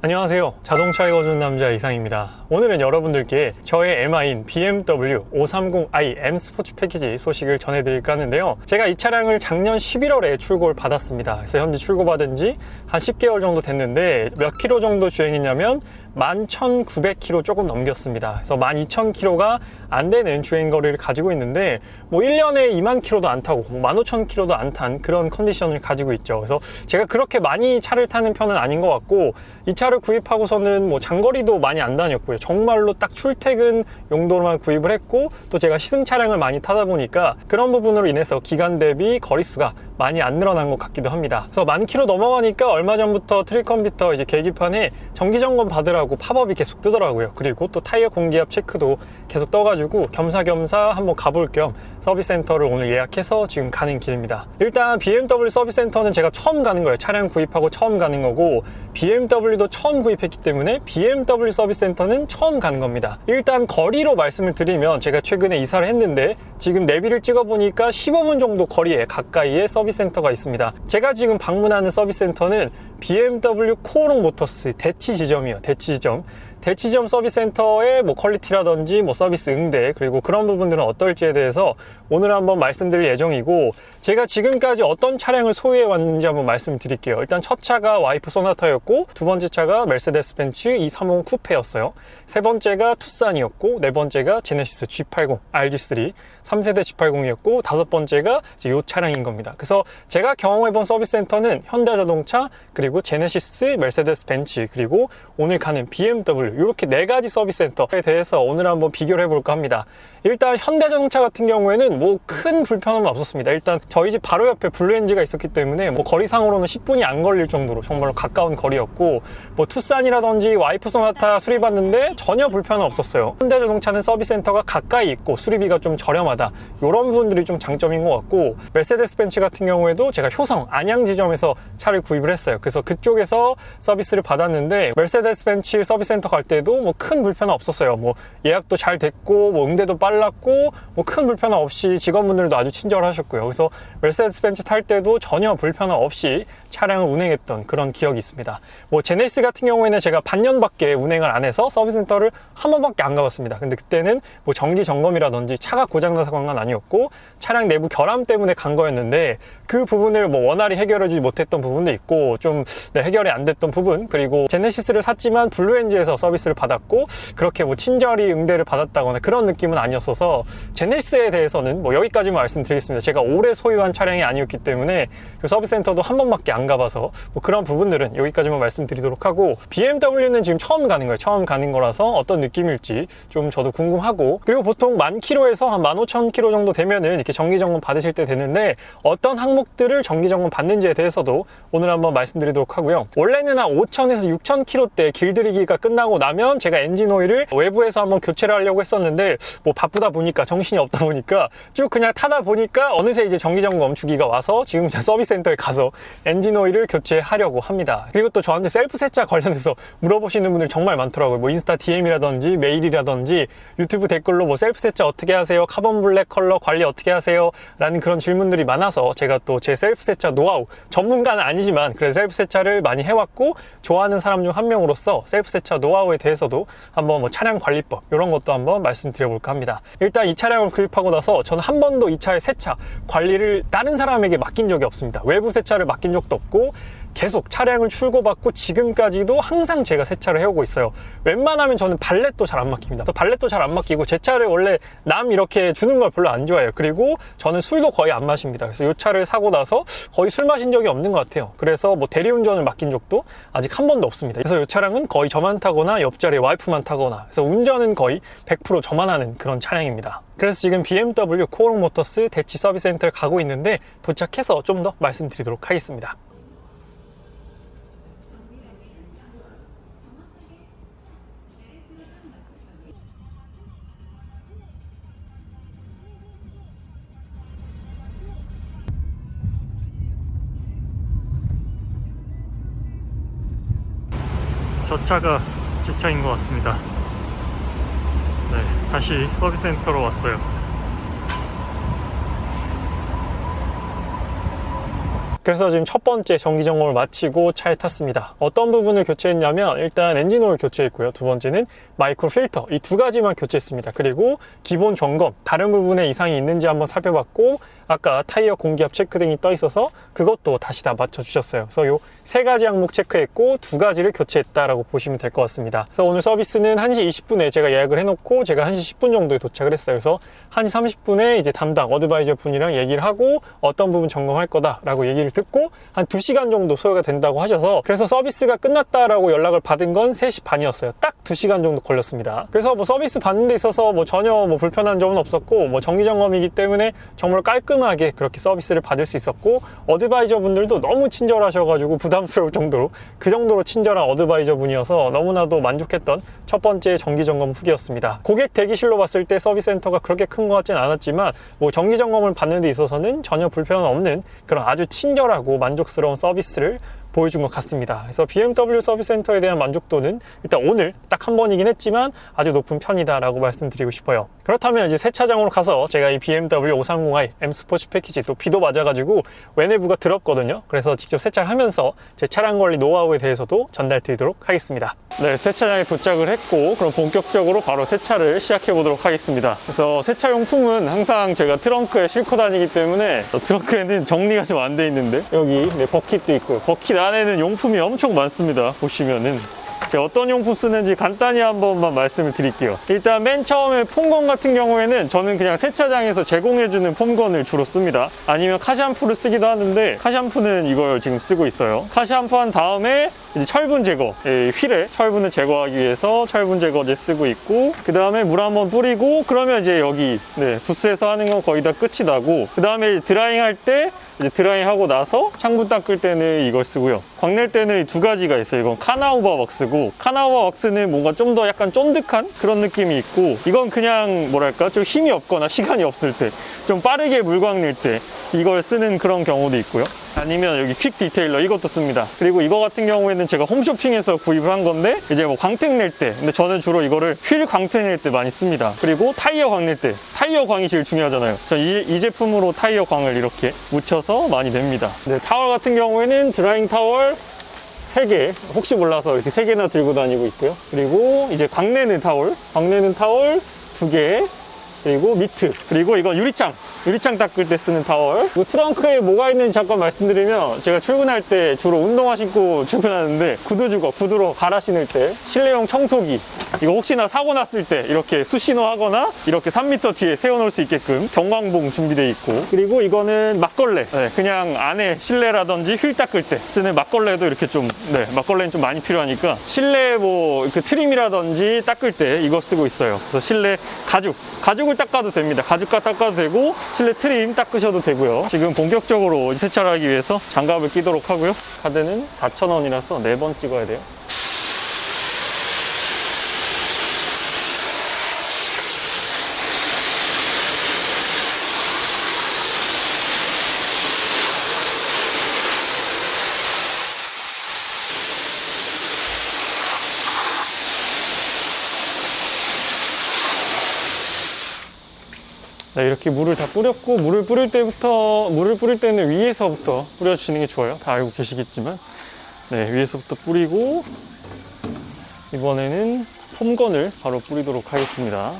안녕하세요. 자동차 읽어주는 남자 이상입니다. 오늘은 여러분들께 저의 MI인 BMW 530i M 스포츠 패키지 소식을 전해드릴까 하는데요. 제가 이 차량을 작년 11월에 출고를 받았습니다. 그래서 현재 출고받은 지 한 10개월 정도 됐는데 몇 킬로 정도 주행했냐면 11,900km 조금 넘겼습니다. 그래서 12,000km가 안 되는 주행 거리를 가지고 있는데 뭐 1년에 2만 킬로도 안 타고 뭐 15,000km도 안 탄 그런 컨디션을 가지고 있죠. 그래서 제가 그렇게 많이 차를 타는 편은 아닌 것 같고 이 차를 구입하고서는 뭐 장거리도 많이 안 다녔고요. 정말로 딱 출퇴근 용도로만 구입을 했고 또 제가 시승 차량을 많이 타다 보니까 그런 부분으로 인해서 기간 대비 거리수가 많이 안 늘어난 것 같기도 합니다. 그래서 만 킬로 넘어가니까 얼마 전부터 트릭 컴퓨터 이제 계기판에 정기 점검 받으라고 팝업이 계속 뜨더라고요. 그리고 또 타이어 공기압 체크도 계속 떠가지고 겸사겸사 한번 가볼 겸 서비스 센터를 오늘 예약해서 지금 가는 길입니다. 일단 BMW 서비스 센터는 제가 처음 가는 거예요. 차량 구입하고 처음 가는 거고 BMW도 처음 구입했기 때문에 BMW 서비스 센터는 처음 가는 겁니다. 일단 거리로 말씀을 드리면 제가 최근에 이사를 했는데 지금 내비를 찍어보니까 15분 정도 거리에 가까이에 서비스 센터가 있습니다. 제가 지금 방문하는 서비스 센터는 BMW 코오롱 모터스 대치 지점이에요. 대치 지점. 대치점 서비스 센터의 뭐 퀄리티라든지 뭐 서비스 응대 그리고 그런 부분들은 어떨지에 대해서 오늘 한번 말씀드릴 예정이고 제가 지금까지 어떤 차량을 소유해 왔는지 한번 말씀드릴게요. 일단 첫 차가 와이프 소나타였고 두 번째 차가 메르세데스 벤츠 230 쿠페였어요. 세 번째가 투싼이었고 네 번째가 제네시스 G80 RG3 3세대 G80이었고 다섯 번째가 이제 이 차량인 겁니다. 그래서 제가 경험해 본 서비스 센터는 현대자동차 그리고 제네시스 메르세데스 벤츠 그리고 오늘 가는 BMW 이렇게 네 가지 서비스 센터에 대해서 오늘 한번 비교를 해볼까 합니다. 일단 현대자동차 같은 경우에는 뭐 큰 불편함은 없었습니다. 일단 저희 집 바로 옆에 블루엔지가 있었기 때문에 뭐 거리상으로는 10분이 안 걸릴 정도로 정말로 가까운 거리였고 뭐 투싼이라든지 와이프 소나타 수리받는데 전혀 불편은 없었어요. 현대자동차는 서비스 센터가 가까이 있고 수리비가 좀 저렴하다. 이런 부분들이 좀 장점인 것 같고 메르세데스 벤츠 같은 경우에도 제가 효성 안양 지점에서 차를 구입을 했어요. 그래서 그쪽에서 서비스를 받았는데 메르세데스 벤츠 서비스 센터 갈 때도 뭐 큰 불편은 없었어요. 뭐 예약도 잘 됐고 뭐 응대도 빨랐고 뭐 큰 불편함 없이 직원분들도 아주 친절하셨고요. 그래서 메르세데스 벤츠 탈 때도 전혀 불편함 없이 차량을 운행했던 그런 기억이 있습니다. 뭐 제네시스 같은 경우에는 제가 반년밖에 운행을 안 해서 서비스 센터를 한 번밖에 안 가봤습니다. 근데 그때는 뭐 정기 점검이라든지 차가 간건 아니었고 차량 내부 결함 때문에 간 거였는데 그 부분을 뭐 원활히 해결해주지 못했던 부분도 있고 좀 네, 해결이 안 됐던 부분 그리고 제네시스를 샀지만 블루엔지에서 서비스를 받았고 그렇게 뭐 친절히 응대를 받았다거나 그런 느낌은 아니었어서 제네시스에 대해서는 뭐 여기까지만 말씀드리겠습니다. 제가 오래 소유한 차량이 아니었기 때문에 그 서비스 센터도 한 번밖에 안 가봐서 뭐 그런 부분들은 여기까지만 말씀드리도록 하고 BMW는 지금 처음 가는 거예요. 처음 가는 거라서 어떤 느낌일지 좀 저도 궁금하고 그리고 보통 만 킬로에서 한 15,000km 정도 되면은 이렇게 정기 점검 받으실 때 되는데 어떤 항목들을 정기 점검 받는지에 대해서도 오늘 한번 말씀드리도록 하고요. 원래는 한 5,000에서 6,000km대 길들이기가 끝나고 나면 제가 엔진 오일을 외부에서 한번 교체를 하려고 했었는데 뭐 바쁘다 보니까 정신이 없다 보니까 쭉 그냥 타다 보니까 어느새 이제 정기 점검 주기가 와서 지금 서비스 센터에 가서 엔진 오일을 교체하려고 합니다. 그리고 또 저한테 셀프 세차 관련해서 물어보시는 분들 정말 많더라고요. 뭐 인스타 DM이라든지 메일이라든지 유튜브 댓글로 뭐 셀프 세차 어떻게 하세요? 카본 블랙 컬러 관리 어떻게 하세요? 라는 그런 질문들이 많아서 제가 또 제 셀프 세차 노하우 전문가는 아니지만 그래서 셀프 세차를 많이 해왔고 좋아하는 사람 중 한 명으로서 셀프 세차 노하우 에 대해서도 한번 뭐 차량 관리법 이런 것도 한번 말씀드려볼까 합니다. 일단 이 차량을 구입하고 나서 저는 한 번도 이 차의 세차 관리를 다른 사람에게 맡긴 적이 없습니다. 외부 세차를 맡긴 적도 없고 계속 차량을 출고받고 지금까지도 항상 제가 세차를 해오고 있어요. 웬만하면 저는 발렛도 잘 안. 또 발렛도 잘안 맡기고 제 차를 원래 남 이렇게 주는 걸 별로 안 좋아해요. 그리고 저는 술도 거의 안 마십니다. 그래서 이 차를 사고 나서 거의 술 마신 적이 없는 것 같아요. 그래서 뭐 대리운전을 맡긴 적도 아직 한 번도 없습니다. 그래서 이 차량은 거의 저만 타거나 옆자리에 와이프만 타거나 그래서 운전은 거의 100% 저만 하는 그런 차량입니다. 그래서 지금 BMW 코오롱 모터스 대치 서비스 센터를 가고 있는데 도착해서 좀 더 말씀드리도록 하겠습니다. 저 차가 제 차인 것 같습니다. 네, 다시 서비스 센터로 왔어요. 그래서 지금 첫 번째 정기 점검을 마치고 차에 탔습니다. 어떤 부분을 교체했냐면 일단 엔진 오일 교체했고요. 두 번째는 마이크로 필터 이 두 가지만 교체했습니다. 그리고 기본 점검 다른 부분에 이상이 있는지 한번 살펴봤고 아까 타이어 공기압 체크 등이 떠 있어서 그것도 다시 다 맞춰 주셨어요. 그래서 요 세 가지 항목 체크했고 두 가지를 교체했다라고 보시면 될 것 같습니다. 그래서 오늘 서비스는 1시 20분에 제가 예약을 해 놓고 제가 1시 10분 정도에 도착을 했어요. 그래서 1시 30분에 이제 담당 어드바이저 분이랑 얘기를 하고 어떤 부분 점검할 거다라고 얘기를 듣고 한 2시간 정도 소요가 된다고 하셔서 그래서 서비스가 끝났다라고 연락을 받은 건 3시 반이었어요. 딱 2시간 정도 걸렸습니다. 그래서 뭐 서비스 받는 데 있어서 뭐 전혀 뭐 불편한 점은 없었고 뭐 정기 점검이기 때문에 정말 깔끔 하게 그렇게 서비스를 받을 수 있었고 어드바이저 분들도 너무 친절하셔가지고 부담스러울 정도로 그 정도로 친절한 어드바이저 분이어서 너무나도 만족했던 첫 번째 정기 점검 후기였습니다. 고객 대기실로 봤을 때 서비스 센터가 그렇게 큰 것 같지는 않았지만 뭐 정기 점검을 받는 데 있어서는 전혀 불편은 없는 그런 아주 친절하고 만족스러운 서비스를 보여준 것 같습니다. 그래서 BMW 서비스 센터에 대한 만족도는 일단 오늘 딱 한 번이긴 했지만 아주 높은 편이다라고 말씀드리고 싶어요. 그렇다면 이제 새 차장으로 가서 제가 이 BMW 530i M 스포츠 패키지 또 비도 맞아가지고 외내부가 더럽거든요. 그래서 직접 세차를 하면서 제 차량 관리 노하우에 대해서도 전달 드리도록 하겠습니다. 네, 세차장에 도착을 했고 그럼 본격적으로 바로 세차를 시작해 보도록 하겠습니다. 그래서 세차 용품은 항상 제가 트렁크에 싣고 다니기 때문에 트렁크에는 정리가 좀 안 돼 있는데 여기 네, 버킷도 있고요. 버킷 안 에는 용품이 엄청 많습니다. 보시면은 제가 어떤 용품 쓰는지 간단히 한 번만 말씀을 드릴게요. 일단 맨 처음에 폼건 같은 경우에는 저는 그냥 세차장에서 제공해주는 폼건을 주로 씁니다. 아니면 카샴푸를 쓰기도 하는데 카샴푸는 이걸 지금 쓰고 있어요. 카샴푸 한 다음에 이제 철분 제거, 예, 휠에 철분을 제거하기 위해서 철분 제거제 쓰고 있고 그 다음에 물 한 번 뿌리고 그러면 이제 여기 네, 부스에서 하는 건 거의 다 끝이 나고 그 다음에 드라잉 할 때 이제 드라잉 하고 나서 창문 닦을 때는 이걸 쓰고요. 광낼 때는 두 가지가 있어요. 이건 카나우바 왁스고 카나우바 왁스는 뭔가 좀 더 약간 쫀득한 그런 느낌이 있고 이건 그냥 뭐랄까 좀 힘이 없거나 시간이 없을 때 좀 빠르게 물 광 낼 때 이걸 쓰는 그런 경우도 있고요. 아니면 여기 퀵 디테일러 이것도 씁니다. 그리고 이거 같은 경우에는 제가 홈쇼핑에서 구입을 한 건데 이제 뭐 광택 낼 때 근데 저는 주로 이거를 휠 광택 낼 때 많이 씁니다. 그리고 타이어 광 낼 때 타이어 광이 제일 중요하잖아요. 전이이 제품으로 타이어 광을 이렇게 묻혀서 많이 냅니다. 네, 타월 같은 경우에는 드라잉 타월 3개 혹시 몰라서 이렇게 3개나 들고 다니고 있고요. 그리고 이제 광내는 타월, 광내는 타월 2개 그리고 미트 그리고 이건 유리창 유리창 닦을 때 쓰는 타월. 그 트렁크에 뭐가 있는지 잠깐 말씀드리면 제가 출근할 때 주로 운동화 신고 출근하는데 구두 주거 구두로 갈아 신을 때 실내용 청소기. 이거 혹시나 사고 났을 때 이렇게 수신호 하거나 이렇게 3m 뒤에 세워놓을 수 있게끔 경광봉 준비되어 있고. 그리고 이거는 막걸레. 네, 그냥 안에 실내라든지 휠 닦을 때 쓰는 막걸레도 이렇게 좀 네, 막걸레는 좀 많이 필요하니까 실내 뭐 그 트림이라든지 닦을 때 이거 쓰고 있어요. 그래서 실내 가죽. 가죽을 닦아도 됩니다. 가죽 닦아도 되고 실내 트림 닦으셔도 되고요. 지금 본격적으로 세차를 하기 위해서 장갑을 끼도록 하고요. 카드는 4,000원이라서 4번 찍어야 돼요 네, 이렇게 물을 다 뿌렸고 물을 뿌릴 때부터 물을 뿌릴 때는 위에서부터 뿌려주시는 게 좋아요. 다 알고 계시겠지만 네 위에서부터 뿌리고 이번에는 폼건을 바로 뿌리도록 하겠습니다.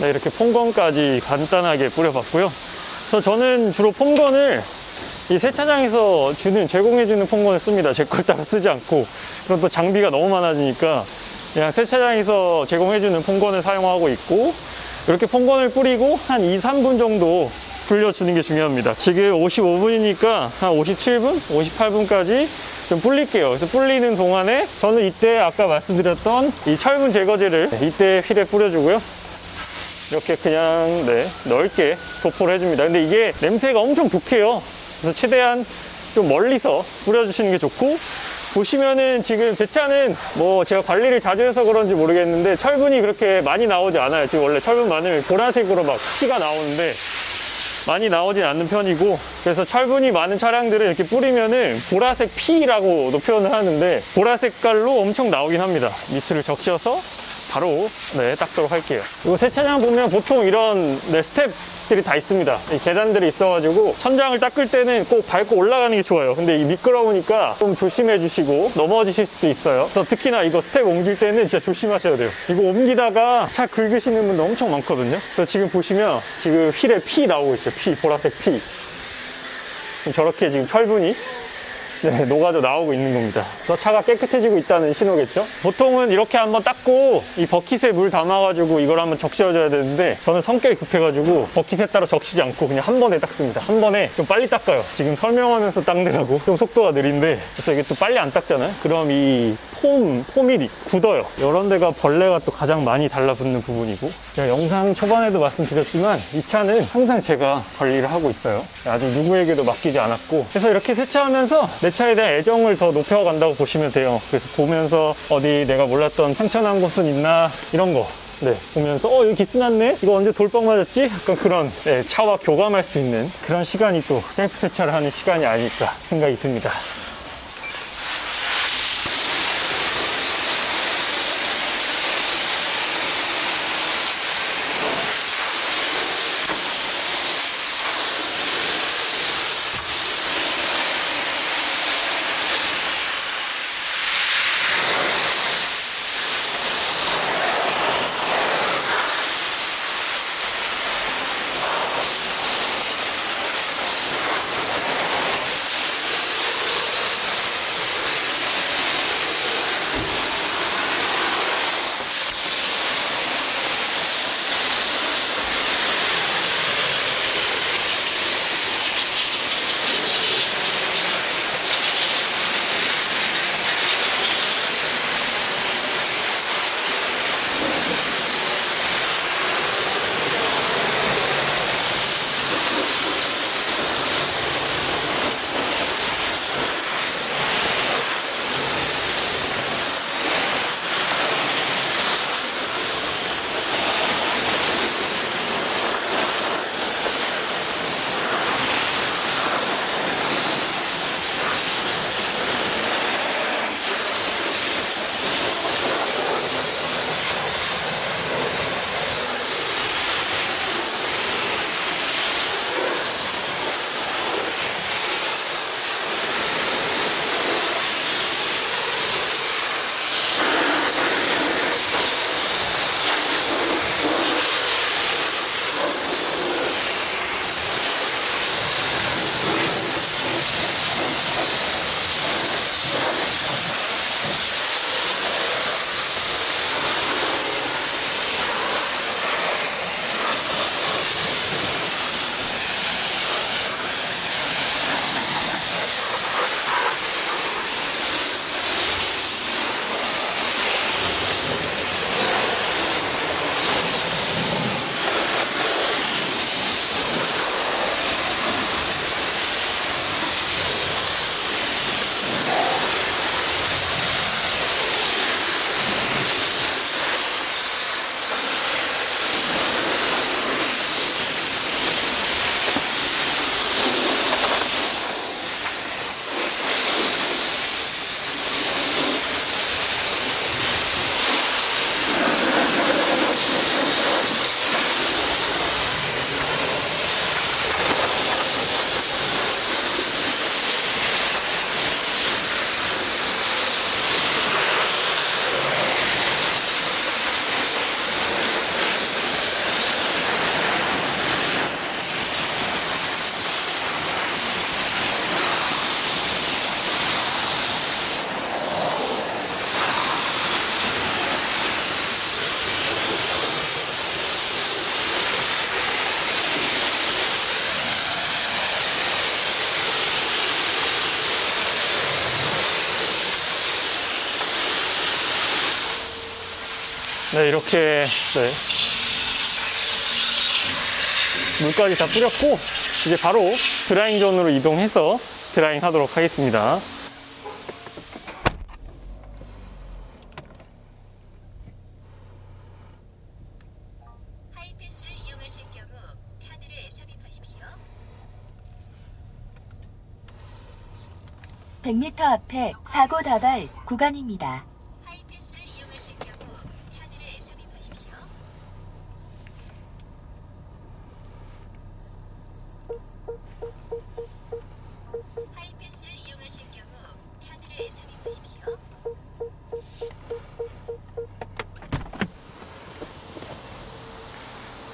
네, 이렇게 폼건까지 간단하게 뿌려봤고요. 그래서 저는 주로 폼건을 이 세차장에서 주는 제공해주는 폰건을 씁니다. 제 걸 따로 쓰지 않고 그럼 또 장비가 너무 많아지니까 그냥 세차장에서 제공해주는 폰건을 사용하고 있고 이렇게 폰건을 뿌리고 한 2, 3분 정도 불려주는 게 중요합니다. 지금 55분이니까 한 57분, 58분까지 좀 불릴게요. 그래서 불리는 동안에 저는 이때 아까 말씀드렸던 이 철분 제거제를 이때 휠에 뿌려주고요. 이렇게 그냥 네, 넓게 도포를 해줍니다. 근데 이게 냄새가 엄청 독해요. 그래서 최대한 좀 멀리서 뿌려주시는 게 좋고 보시면은 지금 제 차는 뭐 제가 관리를 자주 해서 그런지 모르겠는데 철분이 그렇게 많이 나오지 않아요. 지금 원래 철분 많으면 보라색으로 막 피가 나오는데 많이 나오진 않는 편이고 그래서 철분이 많은 차량들은 이렇게 뿌리면은 보라색 피라고도 표현을 하는데 보라색깔로 엄청 나오긴 합니다. 니트를 적셔서 바로 네 닦도록 할게요. 이거 세차장 보면 보통 이런 네, 스텝들이 다 있습니다. 이 계단들이 있어가지고 천장을 닦을 때는 꼭 밟고 올라가는 게 좋아요. 근데 이 미끄러우니까 좀 조심해 주시고 넘어지실 수도 있어요. 특히나 이거 스텝 옮길 때는 진짜 조심하셔야 돼요. 이거 옮기다가 차 긁으시는 분도 엄청 많거든요. 그래서 지금 보시면 지금 휠에 피 나오고 있죠. 피 보라색 피. 저렇게 지금 철분이 네, 녹아져 나오고 있는 겁니다. 그래서 차가 깨끗해지고 있다는 신호겠죠? 보통은 이렇게 한번 닦고 이 버킷에 물 담아가지고 이걸 한번 적셔줘야 되는데 저는 성격이 급해가지고 버킷에 따로 적시지 않고 그냥 한 번에 닦습니다. 한 번에 좀 빨리 닦아요. 지금 설명하면서 닦느라고 좀 속도가 느린데 그래서 이게 또 빨리 안 닦잖아요? 그럼 이 폼, 폼이 굳어요. 이런 데가 벌레가 또 가장 많이 달라붙는 부분이고 제가 영상 초반에도 말씀드렸지만 이 차는 항상 제가 관리를 하고 있어요. 아직 누구에게도 맡기지 않았고 그래서 이렇게 세차하면서 내 차에 대한 애정을 더 높여간다고 보시면 돼요. 그래서 보면서 어디 내가 몰랐던 상처난 곳은 있나 이런 거 네, 보면서 어 여기 기스 났네 이거 언제 돌빵 맞았지? 약간 그런 네, 차와 교감할 수 있는 그런 시간이 또 셀프 세차를 하는 시간이 아닐까 생각이 듭니다. 이렇게 네. 물까지 다 뿌렸고 이제 바로 드라잉 존으로 이동해서 드라잉 하도록 하겠습니다. 하이패스를 이용하실 경우 카드를 삽입하십시오. 100m 앞에 사고 다발 구간입니다.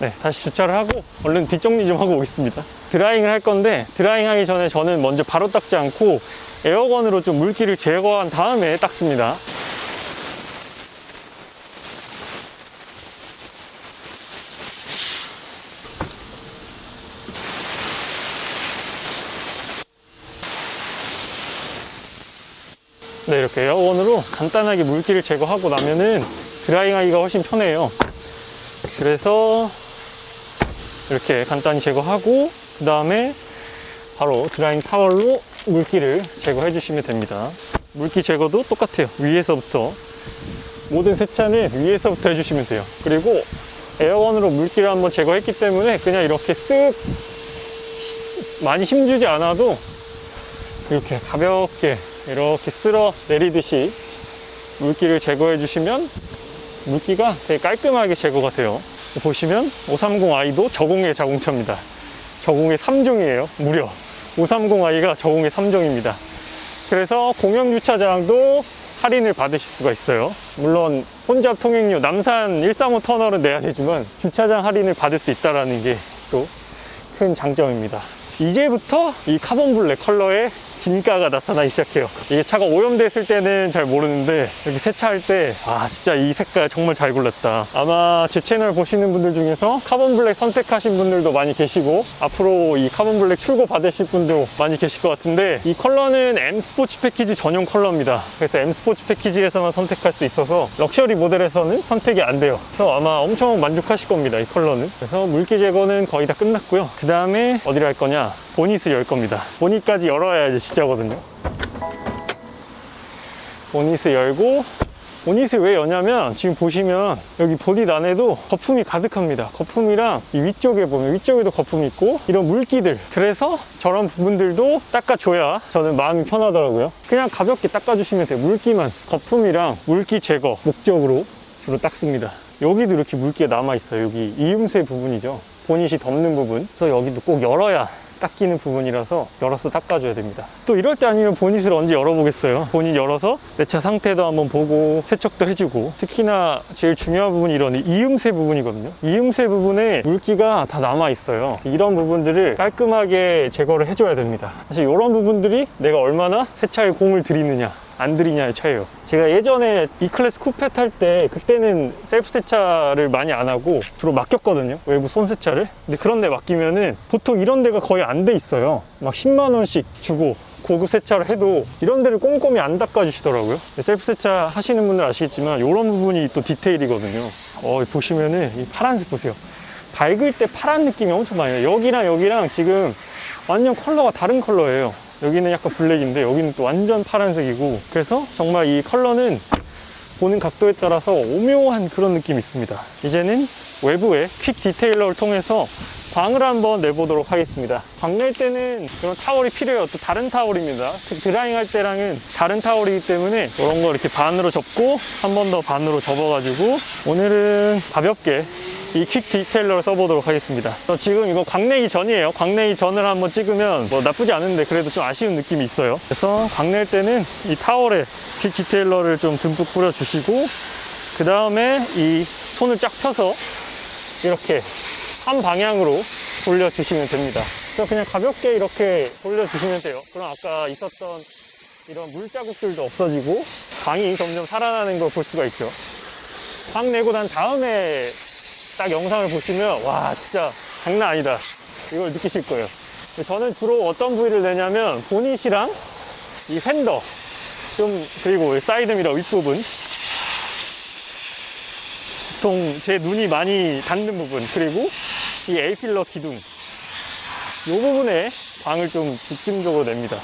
네, 다시 주차를 하고 얼른 뒷정리 좀 하고 오겠습니다. 드라잉을 할 건데 드라잉 하기 전에 저는 먼저 바로 닦지 않고 에어건으로 좀 물기를 제거한 다음에 닦습니다. 네, 이렇게 에어건으로 간단하게 물기를 제거하고 나면은 드라잉 하기가 훨씬 편해요. 그래서 이렇게 간단히 제거하고 그 다음에 바로 드라잉 타월로 물기를 제거해 주시면 됩니다. 물기 제거도 똑같아요. 위에서부터. 모든 세차는 위에서부터 해주시면 돼요. 그리고 에어건으로 물기를 한번 제거했기 때문에 그냥 이렇게 쓱 많이 힘주지 않아도 이렇게 가볍게 이렇게 쓸어 내리듯이 물기를 제거해 주시면 물기가 되게 깔끔하게 제거가 돼요. 보시면 530i도 저공해 자동차입니다. 저공해 3종이에요. 무려 530i가 저공해 3종입니다. 그래서 공영 주차장도 할인을 받으실 수가 있어요. 물론 혼잡 통행료 남산 135 터널은 내야 되지만 주차장 할인을 받을 수 있다는 게 또 큰 장점입니다. 이제부터 이 카본 블랙 컬러의 진가가 나타나기 시작해요. 이게 차가 오염됐을 때는 잘 모르는데 여기 세차할 때 아 진짜 이 색깔 정말 잘 골랐다. 아마 제 채널 보시는 분들 중에서 카본 블랙 선택하신 분들도 많이 계시고 앞으로 이 카본 블랙 출고 받으실 분도 많이 계실 것 같은데 이 컬러는 M 스포츠 패키지 전용 컬러입니다. 그래서 M 스포츠 패키지에서만 선택할 수 있어서 럭셔리 모델에서는 선택이 안 돼요. 그래서 아마 엄청 만족하실 겁니다. 이 컬러는. 그래서 물기 제거는 거의 다 끝났고요. 그 다음에 어디를 할 거냐? 보닛을 열 겁니다. 보닛까지 열어야 이제 진짜거든요. 보닛을 열고 보닛을 왜 여냐면 지금 보시면 여기 보닛 안에도 거품이 가득합니다. 거품이랑 이 위쪽에 보면 위쪽에도 거품이 있고 이런 물기들. 그래서 저런 부분들도 닦아줘야 저는 마음이 편하더라고요. 그냥 가볍게 닦아주시면 돼요. 물기만 거품이랑 물기 제거 목적으로 주로 닦습니다. 여기도 이렇게 물기가 남아있어요. 여기 이음새 부분이죠. 보닛이 덮는 부분. 그래서 여기도 꼭 열어야 닦이는 부분이라서 열어서 닦아줘야 됩니다. 또 이럴 때 아니면 보닛을 언제 열어보겠어요. 보닛 열어서 내 차 상태도 한번 보고 세척도 해주고 특히나 제일 중요한 부분이 이런 이음새 부분이거든요. 이음새 부분에 물기가 다 남아 있어요. 이런 부분들을 깔끔하게 제거를 해줘야 됩니다. 사실 이런 부분들이 내가 얼마나 세차에 공을 들이느냐 안 들이냐의 차이예요. 제가 예전에 E클래스 쿠페 탈 때 그때는 셀프 세차를 많이 안 하고 주로 맡겼거든요. 외부 손 세차를. 근데 그런 데 맡기면은 보통 이런 데가 거의 안 돼 있어요. 막 10만 원씩 주고 고급 세차를 해도 이런 데를 꼼꼼히 안 닦아주시더라고요. 셀프 세차 하시는 분들 아시겠지만 이런 부분이 또 디테일이거든요. 어, 보시면은 이 파란색 보세요. 밝을 때 파란 느낌이 엄청 많이 나요. 여기랑 여기랑 지금 완전 컬러가 다른 컬러예요. 여기는 약간 블랙인데 여기는 또 완전 파란색이고 그래서 정말 이 컬러는 보는 각도에 따라서 오묘한 그런 느낌이 있습니다. 이제는 외부에 퀵 디테일러를 통해서 광을 한번 내보도록 하겠습니다. 광 낼 때는 그런 타월이 필요해요. 또 다른 타월입니다. 드라잉 할 때랑은 다른 타월이기 때문에 이런 거 이렇게 반으로 접고 한 번 더 반으로 접어가지고 오늘은 가볍게 이퀵 디테일러를 써보도록 하겠습니다. 어, 지금 이거 광내기 전이에요. 광내기 전을 한번 찍으면 뭐 나쁘지 않은데 그래도 좀 아쉬운 느낌이 있어요. 그래서 광낼 때는 이 타월에 퀵 디테일러를 좀 듬뿍 뿌려주시고 그 다음에 이 손을 쫙 펴서 이렇게 한 방향으로 돌려주시면 됩니다. 그냥 가볍게 이렇게 돌려주시면 돼요. 그럼 아까 있었던 이런 물자국들도 없어지고 광이 점점 살아나는 걸 볼 수가 있죠. 광 내고 난 다음에 딱 영상을 보시면 와 진짜 장난 아니다 이걸 느끼실 거예요 저는 주로 어떤 부위를 내냐면 보닛이랑 이 휀더 좀 그리고 이 사이드 미러 윗부분 보통 제 눈이 많이 닿는 부분 그리고 이 A필러 기둥 이 부분에 광을 좀 집중적으로 냅니다.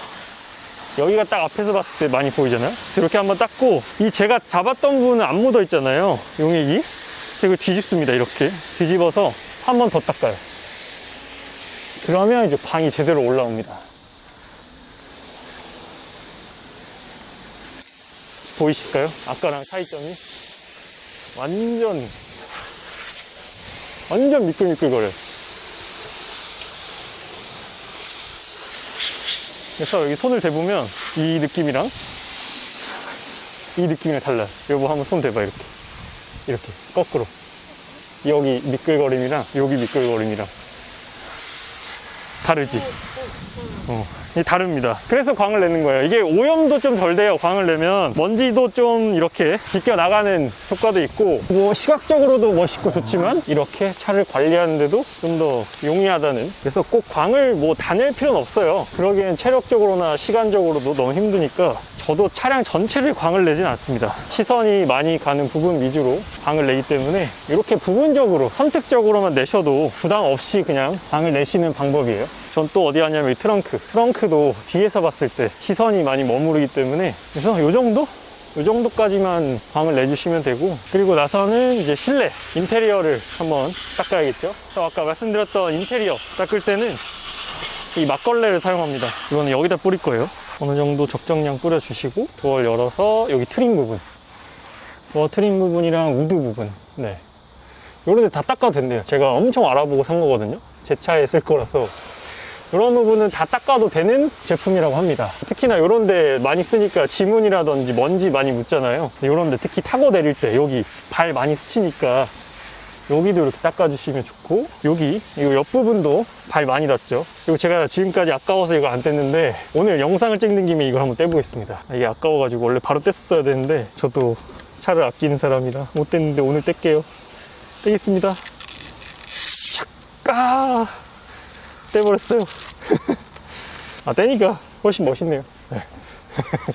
여기가 딱 앞에서 봤을 때 많이 보이잖아요. 이렇게 한번 닦고 이 제가 잡았던 부분은 안 묻어 있잖아요. 용액이. 이걸 뒤집습니다. 이렇게 뒤집어서 한 번 더 닦아요. 그러면 이제 광이 제대로 올라옵니다. 보이실까요? 아까랑 차이점이 완전 완전 미끌미끌거려요. 그래서 여기 손을 대보면 이 느낌이랑 이 느낌이랑 달라요. 여보 한번 손 대봐 이렇게 이렇게 거꾸로 여기 미끌거림이랑 여기 미끌거림이랑 다르지. 어, 이 다릅니다. 그래서 광을 내는 거예요. 이게 오염도 좀 덜 돼요. 광을 내면 먼지도 좀 이렇게 비껴 나가는 효과도 있고 뭐 시각적으로도 멋있고 좋지만 이렇게 차를 관리하는데도 좀 더 용이하다는. 그래서 꼭 광을 뭐다낼 필요는 없어요. 그러기엔 체력적으로나 시간적으로도 너무 힘드니까 저도 차량 전체를 광을 내진 않습니다. 시선이 많이 가는 부분 위주로 광을 내기 때문에 이렇게 부분적으로 선택적으로만 내셔도 부담 없이 그냥 광을 내시는 방법이에요. 전 또 어디 하냐면 이 트렁크. 트렁크도 뒤에서 봤을 때 시선이 많이 머무르기 때문에 그래서 이 정도? 이 정도까지만 광을 내주시면 되고 그리고 나서는 이제 실내 인테리어를 한번 닦아야겠죠. 아까 말씀드렸던 인테리어 닦을 때는 이 막걸레를 사용합니다. 이거는 여기다 뿌릴 거예요. 어느 정도 적정량 뿌려주시고 도어를 열어서 여기 트림 부분 도어 트림 부분이랑 우드 부분 네 요런 데 다 닦아도 된대요. 제가 엄청 알아보고 산 거거든요. 제 차에 쓸 거라서 이런 부분은 다 닦아도 되는 제품이라고 합니다. 특히나 이런 데 많이 쓰니까 지문이라든지 먼지 많이 묻잖아요. 이런 데 특히 타고 내릴 때 여기 발 많이 스치니까 여기도 이렇게 닦아주시면 좋고 여기 이 옆부분도 발 많이 닿죠? 그리고 제가 지금까지 아까워서 이거 안 뗐는데 오늘 영상을 찍는 김에 이걸 한번 떼보겠습니다. 이게 아까워가지고 원래 바로 뗐었어야 되는데 저도 차를 아끼는 사람이라 못 뗐는데 오늘 뗄게요. 떼겠습니다. 착까 떼버렸어요. 아 떼니까 훨씬 멋있네요. 네.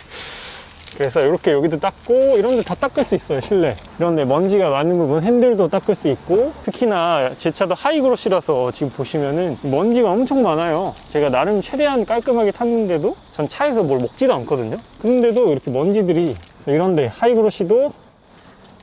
그래서 이렇게 여기도 닦고 이런 데 다 닦을 수 있어요 실내. 이런 데 먼지가 많은 부분 핸들도 닦을 수 있고 특히나 제 차도 하이그로시라서 지금 보시면은 먼지가 엄청 많아요. 제가 나름 최대한 깔끔하게 탔는데도 전 차에서 뭘 먹지도 않거든요. 근데도 이렇게 먼지들이 그래서 이런 데 하이그로시도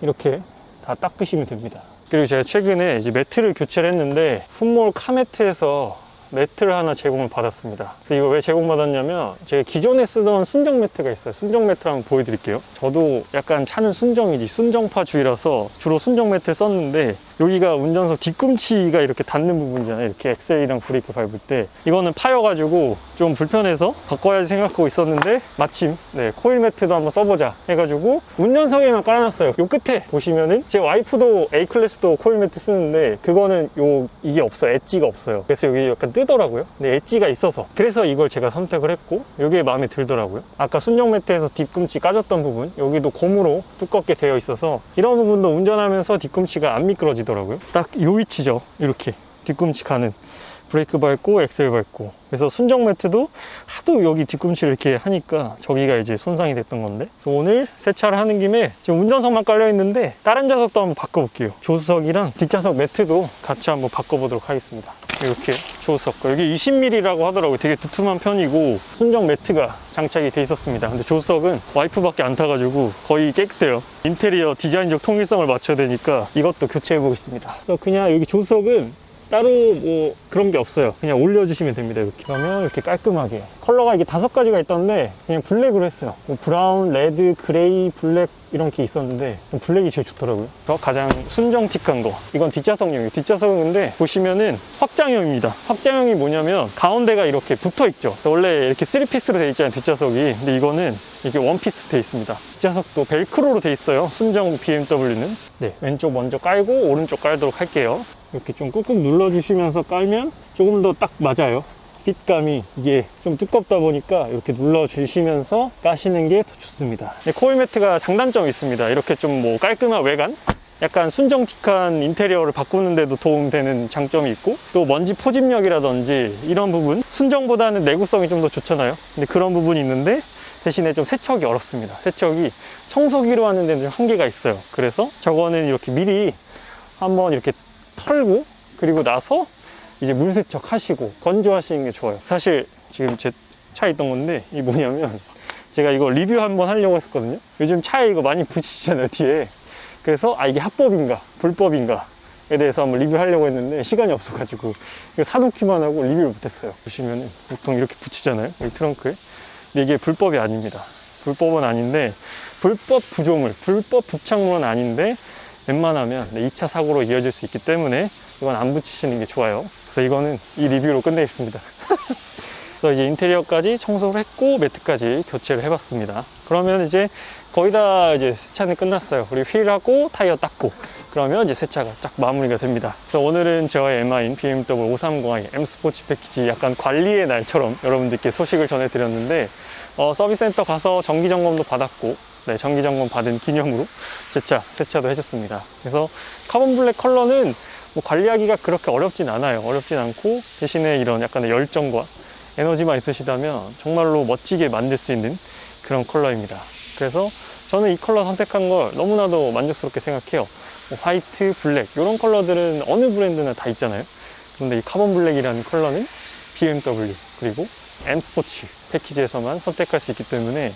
이렇게 다 닦으시면 됩니다. 그리고 제가 최근에 이제 매트를 교체를 했는데 풋몰 카메트에서 매트를 하나 제공을 받았습니다. 그래서 이거 왜 제공받았냐면 제가 기존에 쓰던 순정 매트가 있어요. 순정 매트를 한번 보여드릴게요. 저도 약간 차는 순정이지 순정파주의라서 주로 순정 매트를 썼는데 여기가 운전석 뒤꿈치가 이렇게 닿는 부분이잖아요. 이렇게 엑셀이랑 브레이크 밟을 때 이거는 파여가지고 좀 불편해서 바꿔야지 생각하고 있었는데 마침 네, 코일 매트도 한번 써보자 해가지고 운전석에만 깔아놨어요. 요 끝에 보시면은 제 와이프도 A 클래스도 코일 매트 쓰는데 그거는 요 이게 없어요. 엣지가 없어요. 그래서 여기 약간 뜨더라고요. 근데 엣지가 있어서 그래서 이걸 제가 선택을 했고 이게 마음에 들더라고요. 아까 순정 매트에서 뒤꿈치 까졌던 부분 여기도 고무로 두껍게 되어 있어서 이런 부분도 운전하면서 뒤꿈치가 안 미끄러지 더라고요. 딱요 위치죠. 이렇게 뒤꿈치 가는. 브레이크 밟고 엑셀 밟고. 그래서 순정 매트도 하도 여기 뒤꿈치를 이렇게 하니까 저기가 이제 손상이 됐던 건데. 오늘 세차를 하는 김에 지금 운전석만 깔려 있는데 다른 좌석도 한번 바꿔볼게요. 조수석이랑 뒷좌석 매트도 같이 한번 바꿔보도록 하겠습니다 이렇게 조수석 여기 20mm라고 하더라고요. 되게 두툼한 편이고 순정 매트가 장착이 돼 있었습니다. 근데 조수석은 와이프밖에 안 타가지고 거의 깨끗해요. 인테리어 디자인적 통일성을 맞춰야 되니까 이것도 교체해 보겠습니다. 그래서 그냥 여기 조수석은 따로 뭐 그런 게 없어요. 그냥 올려주시면 됩니다. 이렇게. 그러면 이렇게 깔끔하게. 컬러가 이게 다섯 가지가 있던데 그냥 블랙으로 했어요. 뭐 브라운, 레드, 그레이, 블랙 이런 게 있었는데 블랙이 제일 좋더라고요. 저 가장 순정틱한 거. 이건 뒷좌석용이에요. 뒷좌석은 근데 보시면은 확장형입니다. 확장형이 뭐냐면 가운데가 이렇게 붙어 있죠. 원래 이렇게 3피스로 돼 있잖아요. 뒷좌석이. 근데 이거는 이게 원피스 돼 있습니다. 뒷좌석도 벨크로로 돼 있어요. 순정 BMW는. 네, 왼쪽 먼저 깔고 오른쪽 깔도록 할게요. 이렇게 좀 꾹꾹 눌러주시면서 깔면 조금 더 딱 맞아요. 핏감이 이게 좀 두껍다 보니까 이렇게 눌러주시면서 까시는 게 더 좋습니다. 네, 코일 매트가 장단점이 있습니다. 이렇게 좀 뭐 깔끔한 외관, 약간 순정틱한 인테리어를 바꾸는데도 도움되는 장점이 있고 또 먼지 포집력이라든지 이런 부분 순정보다는 내구성이 좀 더 좋잖아요. 근데 그런 부분이 있는데 대신에 좀 세척이 어렵습니다. 세척이 청소기로 하는 데는 좀 한계가 있어요. 그래서 저거는 이렇게 미리 한번 이렇게 털고 그리고 나서 이제 물 세척하시고 건조하시는 게 좋아요. 사실 지금 제 차에 있던 건데 이 뭐냐면 제가 이거 리뷰 한번 하려고 했었거든요. 요즘 차에 이거 많이 붙이시잖아요 뒤에. 그래서 아 이게 합법인가 불법인가에 대해서 한번 리뷰하려고 했는데 시간이 없어가지고 이거 사놓기만 하고 리뷰를 못했어요. 보시면은 보통 이렇게 붙이잖아요. 이 트렁크에. 근데 이게 불법이 아닙니다. 불법은 아닌데 불법 구조물, 불법 부착물은 아닌데 웬만하면 2차 사고로 이어질 수 있기 때문에 이건 안 붙이시는 게 좋아요. 그래서 이거는 이 리뷰로 끝내겠습니다. 그래서 이제 인테리어까지 청소를 했고 매트까지 교체를 해봤습니다. 그러면 이제 거의 다 이제 세차는 끝났어요. 우리 휠하고 타이어 닦고 그러면 이제 세차가 쫙 마무리가 됩니다. 그래서 오늘은 저의 MI인 BMW 530i M 스포츠 패키지 약간 관리의 날처럼 여러분들께 소식을 전해드렸는데 어, 서비스 센터 가서 정기 점검도 받았고 네, 정기 점검 받은 기념으로 세차 세차도 해줬습니다. 그래서 카본 블랙 컬러는 뭐 관리하기가 그렇게 어렵진 않아요. 어렵진 않고 대신에 이런 약간의 열정과 에너지만 있으시다면 정말로 멋지게 만들 수 있는 그런 컬러입니다. 그래서 저는 이 컬러 선택한 걸 너무나도 만족스럽게 생각해요. 뭐 화이트, 블랙 이런 컬러들은 어느 브랜드나 다 있잖아요. 그런데 이 카본 블랙이라는 컬러는 BMW 그리고 M 스포츠 패키지에서만 선택할 수 있기 때문에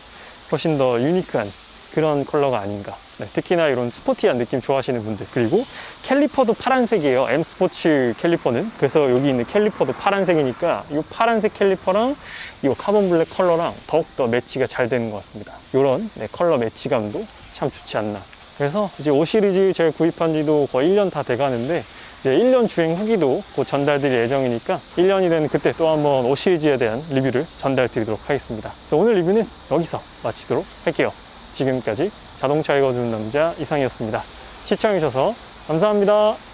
훨씬 더 유니크한 그런 컬러가 아닌가. 네, 특히나 이런 스포티한 느낌 좋아하시는 분들. 그리고 캘리퍼도 파란색이에요. M 스포츠 캘리퍼는. 그래서 여기 있는 캘리퍼도 파란색이니까 이 파란색 캘리퍼랑 이 카본 블랙 컬러랑 더욱더 매치가 잘 되는 것 같습니다. 이런 네, 컬러 매치감도 참 좋지 않나. 그래서 이제 5 시리즈 제가 구입한 지도 거의 1년 다 돼가는데 이제 1년 주행 후기도 곧 전달드릴 예정이니까 1년이 된 그때 또 한번 5 시리즈에 대한 리뷰를 전달 드리도록 하겠습니다. 그래서 오늘 리뷰는 여기서 마치도록 할게요. 지금까지 자동차 읽어주는 남자 이상이었습니다. 시청해주셔서 감사합니다.